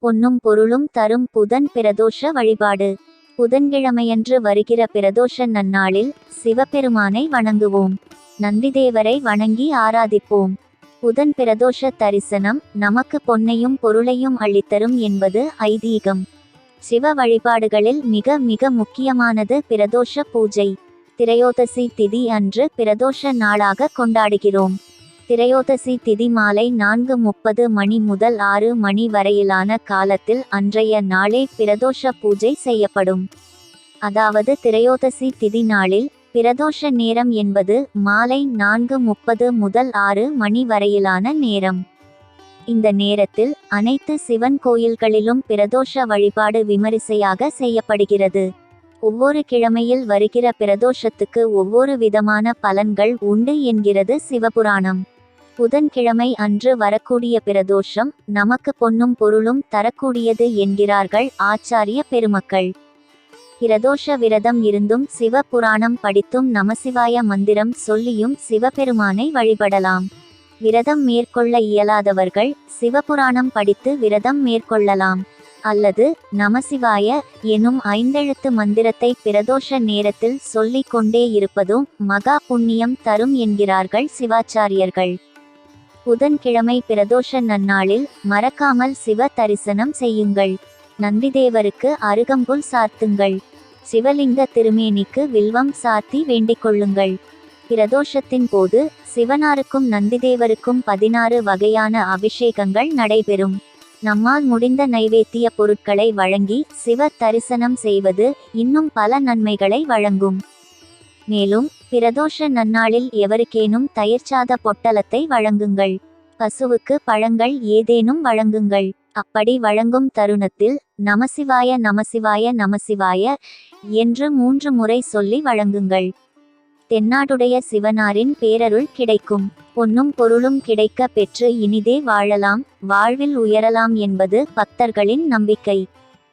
பொன்னும் பொருளும் தரும் புதன் பிரதோஷ வழிபாடு. புதன்கிழமையன்று வருகிற பிரதோஷ நன்னாளில் சிவபெருமானை வணங்குவோம். நந்திதேவரை வணங்கி ஆராதிப்போம். புதன் பிரதோஷ தரிசனம் நமக்கு பொன்னையும் பொருளையும் அள்ளித்தரும் என்பது ஐதீகம். சிவ வழிபாடுகளில் மிக மிக முக்கியமானது பிரதோஷ பூஜை. திரையோதசி திதி அன்று பிரதோஷ நாளாக கொண்டாடுகிறோம். திரையோதசி திதி மாலை நான்கு முப்பது மணி முதல் ஆறு மணி வரையிலான காலத்தில் அன்றைய நாளே பிரதோஷ பூஜை செய்யப்படும். அதாவது திரையோதசி திதி நாளில் பிரதோஷ நேரம் என்பது மாலை நான்கு முப்பது முதல் ஆறு மணி வரையிலான நேரம். இந்த நேரத்தில் அனைத்து சிவன் கோயில்களிலும் பிரதோஷ வழிபாடு விமரிசையாக செய்யப்படுகிறது. ஒவ்வொரு கிழமையில் வருகிற பிரதோஷத்துக்கு ஒவ்வொரு விதமான பலன்கள் உண்டு என்கிறது சிவபுராணம். புதன்கிழமை அன்று வரக்கூடிய பிரதோஷம் நமக்கு பொன்னும் பொருளும் தரக்கூடியது என்கிறார்கள் ஆச்சாரிய பெருமக்கள். பிரதோஷ விரதம் இருந்தும் சிவ புராணம் படித்தும் நமசிவாய மந்திரம் சொல்லியும் சிவபெருமானை வழிபடலாம். விரதம் மேற்கொள்ள இயலாதவர்கள் சிவபுராணம் படித்து விரதம் மேற்கொள்ளலாம். அல்லது நமசிவாய எனும் ஐந்தெழுத்து மந்திரத்தை பிரதோஷ நேரத்தில் சொல்லிக் கொண்டே இருப்பதும் மகா புண்ணியம் தரும் என்கிறார்கள் சிவாச்சாரியர்கள். புதன்கிழமை பிரதோஷ நன்னாளில் மறக்காமல் சிவ தரிசனம் செய்யுங்கள். நந்திதேவருக்கு அருகம்புல் சாத்துங்கள். சிவலிங்க திருமேனிக்கு வில்வம் சாத்தி வேண்டிக் கொள்ளுங்கள். பிரதோஷத்தின் போது சிவனாருக்கும் நந்திதேவருக்கும் பதினாறு வகையான அபிஷேகங்கள் நடைபெறும். நம்மால் முடிந்த நைவேத்திய பொருட்களை வழங்கி சிவ தரிசனம் செய்வது இன்னும் பல நன்மைகளை வழங்கும். மேலும் பிரதோஷ நன்னாளில் எவருக்கேனும் தயிர்ச்சாத பொட்டலத்தை வழங்குங்கள். பசுவுக்கு பழங்கள் ஏதேனும் வழங்குங்கள். அப்படி வழங்கும் தருணத்தில் நமசிவாய நமசிவாய நமசிவாய என்று மூன்று முறை சொல்லி வழங்குங்கள். தென்னாடுடைய சிவனாரின் பேரருள் கிடைக்கும். பொன்னும் பொருளும் கிடைக்க பெற்று இனிதே வாழலாம். வாழ்வில் உயரலாம் என்பது பக்தர்களின் நம்பிக்கை.